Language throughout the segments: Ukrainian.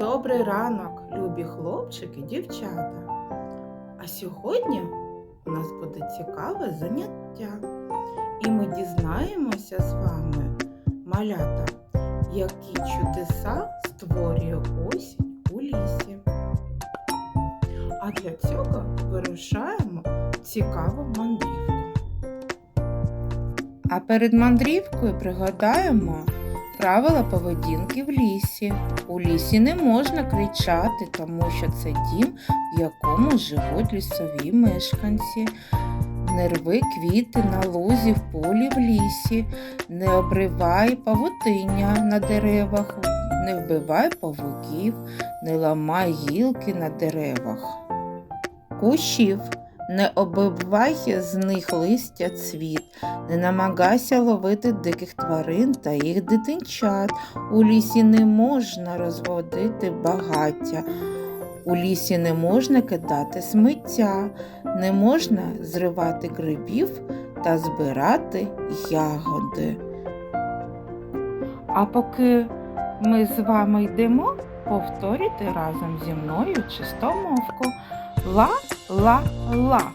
Добрий ранок, любі хлопчики, дівчата. А сьогодні у нас буде цікаве заняття. І ми дізнаємося з вами, малята, які чудеса створює осінь у лісі. А для цього вирушаємо цікаву мандрівку. А перед мандрівкою пригадаємо правила поведінки в лісі. У лісі не можна кричати, тому що це дім, в якому живуть лісові мешканці. Не рви квіти на лузі, в полі в лісі, не обривай павутиння на деревах, не вбивай павуків, не ламай гілки на деревах. Кущів не оббивай з них листя цвіт, не намагайся ловити диких тварин та їх дитинчат. У лісі не можна розводити багаття. У лісі не можна кидати сміття, не можна зривати грибів та збирати ягоди. А поки ми з вами йдемо, повторюйте разом зі мною чистомовку. Ла-ла-ла.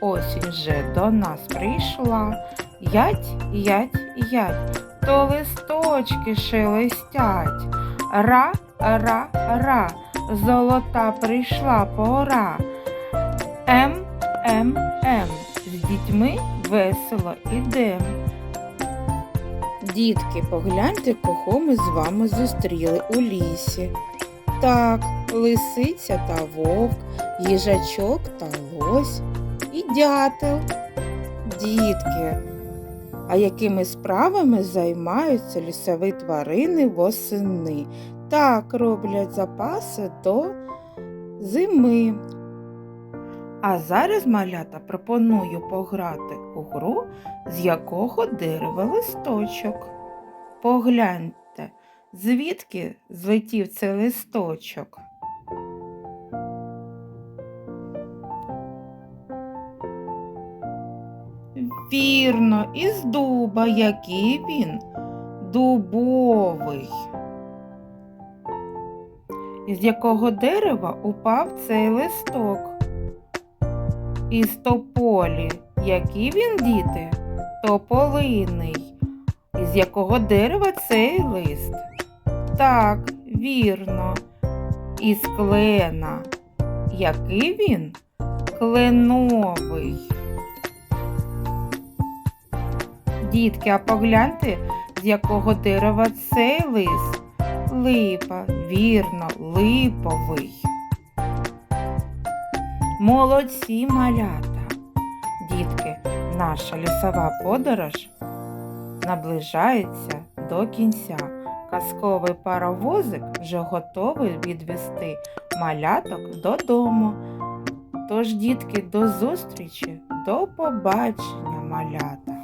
Осінь же до нас прийшла. Ять, ять, ять, то листочки шелестять. Ра, ра, ра, золота прийшла пора. Ем, ем, ем, з дітьми весело ідем. Дітки, погляньте, кого ми з вами зустріли у лісі. Так, лисиця та вовк, їжачок та лось і дятел. Дітки, а якими справами займаються лісові тварини восени? Так роблять запаси до зими. А зараз малята пропоную пограти у гру, з якого дерева листочок. Погляньте, звідки злетів цей листочок? Вірно, із дуба, який він дубовий. Із якого дерева упав цей листок? Із тополі. Який він, діти? Тополиний. Із якого дерева цей лист? Так, вірно. Із клена. Який він? Кленовий. Дітки, а погляньте, з якого дерева цей лист? Липа, вірно, липовий. Молодці малята. Дітки, наша лісова подорож наближається до кінця. Казковий паровозик вже готовий відвести маляток додому. Тож, дітки, до зустрічі, до побачення, малята!